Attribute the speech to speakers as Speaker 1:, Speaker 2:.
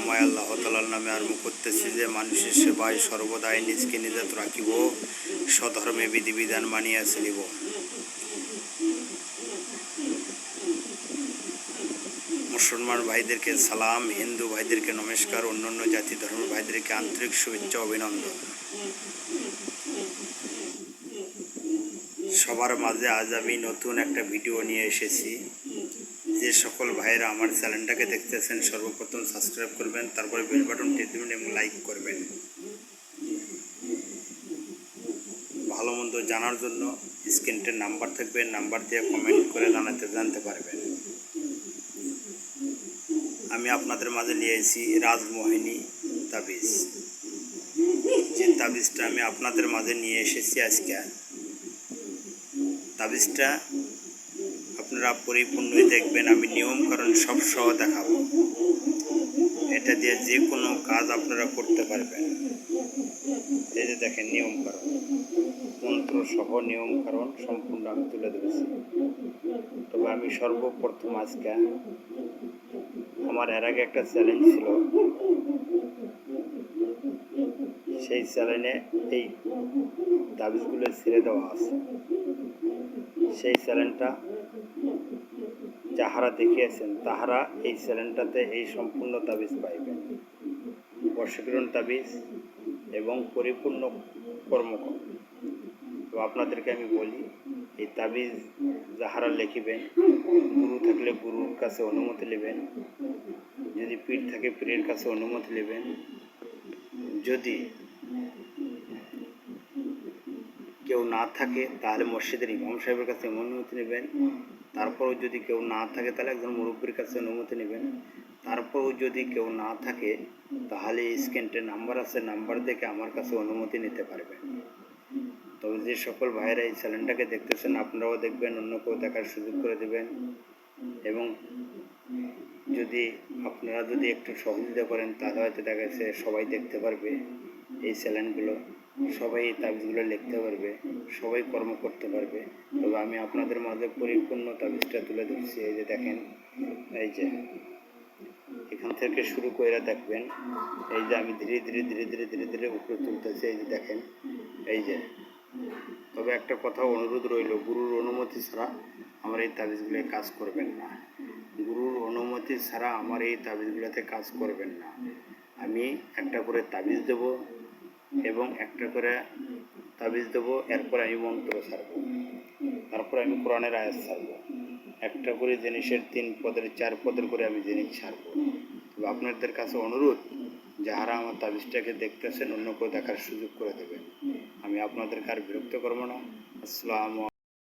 Speaker 1: নামায় আল্লাহ তালার নামে আরম্ভ করতেছি যে মানুষের সেবায় সর্বদাই নিজকে নিজাত রাখিব, স্বধর্মে বিধিবিধান মানিয়া চলিব। মুসলমান ভাইদেরকে সালাম, হিন্দু ভাইদেরকে নমস্কার, অন্যান্য জাতি ধর্মের ভাইদেরকে আন্তরিক শুভেচ্ছা, অভিনন্দন। সবার মাঝে আজ আমি নতুন একটা ভিডিও নিয়ে এসেছি। যে সকল ভাইয়েরা আমার চ্যানেলটাকে দেখতেছেন, সর্বপ্রথম সাবস্ক্রাইব করবেন, তারপরে বেল বাটন টিপে দেবেন এবং লাইক করবেন। ভালো মন্দ জানার জন্য স্ক্রিনটের নাম্বার থাকবে নাম্বার দিয়ে কমেন্ট করে জানাতে, জানতে পারবেন। আমি আপনাদের মাঝে নিয়ে এসেছি রাজমোহিনী তাবিজ। যে তাবিজটা আমি আপনাদের মাঝে নিয়ে এসেছি আজকে। তাবিজটা আপনারা পরিপূর্ণই দেখবেন, আমি নিয়মকরণ সব সহ দেখাবো। এটা দিয়ে যে কোনো কাজ আপনারা করতে পারবেন। এই যে দেখেন নিয়মকরণ মন্ত্র সহ নিয়মকরণ সম্পূর্ণ আমি তুলে ধরেছি। তবে আমি সর্বপ্রথম আজকে, আমার এর আগে একটা চ্যালেঞ্জ ছিল। সেই চ্যালেঞ্জে এই দাবিজগুলো ছেড়ে দেওয়া আছে। সেই চ্যালেঞ্জটা যাহারা দেখিয়েছেন, তাহারা এই চ্যালেঞ্জটাতে এই সম্পূর্ণ তাবিজ পাইবেন। বর্ষীকরণ তাবিজ এবং পরিপূর্ণ কর্মকর তো আপনাদেরকে আমি বলি, এই তাবিজ যাহারা লিখিবেন, গুরু থাকলে গুরুর কাছে অনুমতি নেবেন, যদি পীর থাকে পীরের কাছে অনুমতি নেবেন, যদি কেউ না থাকে, তাহলে মসজিদের ইমাম সাহেবের কাছে অনুমতি নেবেন। তারপরেও যদি কেউ না থাকে, তাহলে একজন মুরব্বীর কাছে অনুমতি নেবেন। তারপরেও যদি কেউ না থাকে, তাহলে স্ক্যানটে নাম্বার আছে নাম্বার দেখে আমার কাছে অনুমতি নিতে পারবেন তবে যে সকল ভাইয়েরা এই চ্যানেলটাকে দেখতেছেন, আপনারাও দেখবেন, অন্য কেউ দেখার সুযোগ করে দেবেন। এবং যদি আপনারা যদি একটু সহযোগিতা করেন, তাহলে হয়তো দেখা সবাই দেখতে পারবে এই চ্যানেলগুলো সবাই এই তাবিজগুলো লিখতে পারবে, সবাই কর্ম করতে পারবে। তবে আমি আপনাদের মাঝে পরিপূর্ণ তাবিজটা তুলে ধরছি, এই যে দেখেন, এই যে। এখান থেকে শুরু করে দেখবেন, এই যে আমি ধীরে ধীরে ধীরে ধীরে ধীরে ধীরে উপরে তুলতেছি, এই যে দেখেন, এই যে। তবে একটা কথা অনুরোধ রইল, গুরুর অনুমতি ছাড়া আমার এই তাবিজগুলোয় কাজ করবেন না। গুরুর অনুমতি ছাড়া আমার এই তাবিজগুলোতে কাজ করবেন না। আমি একটা করে তাবিজ দেব এবং একটা করে তাবিজ দেবো, এরপর আমি মন্ত্র ছাড়বো। তারপর আমি কোরআনের আয়াত ছাড়বো। একটা করে জিনিসের তিন পদের, চার পদের করে আমি জিনিস ছাড়বো। তবে আপনাদের কাছে অনুরোধ, যাহারা আমার তাবিজটাকে দেখতেছেন, অন্য কেউ দেখার সুযোগ করে দেবেন। আমি আপনাদেরকে আর বিরক্ত করব না। আসসালাম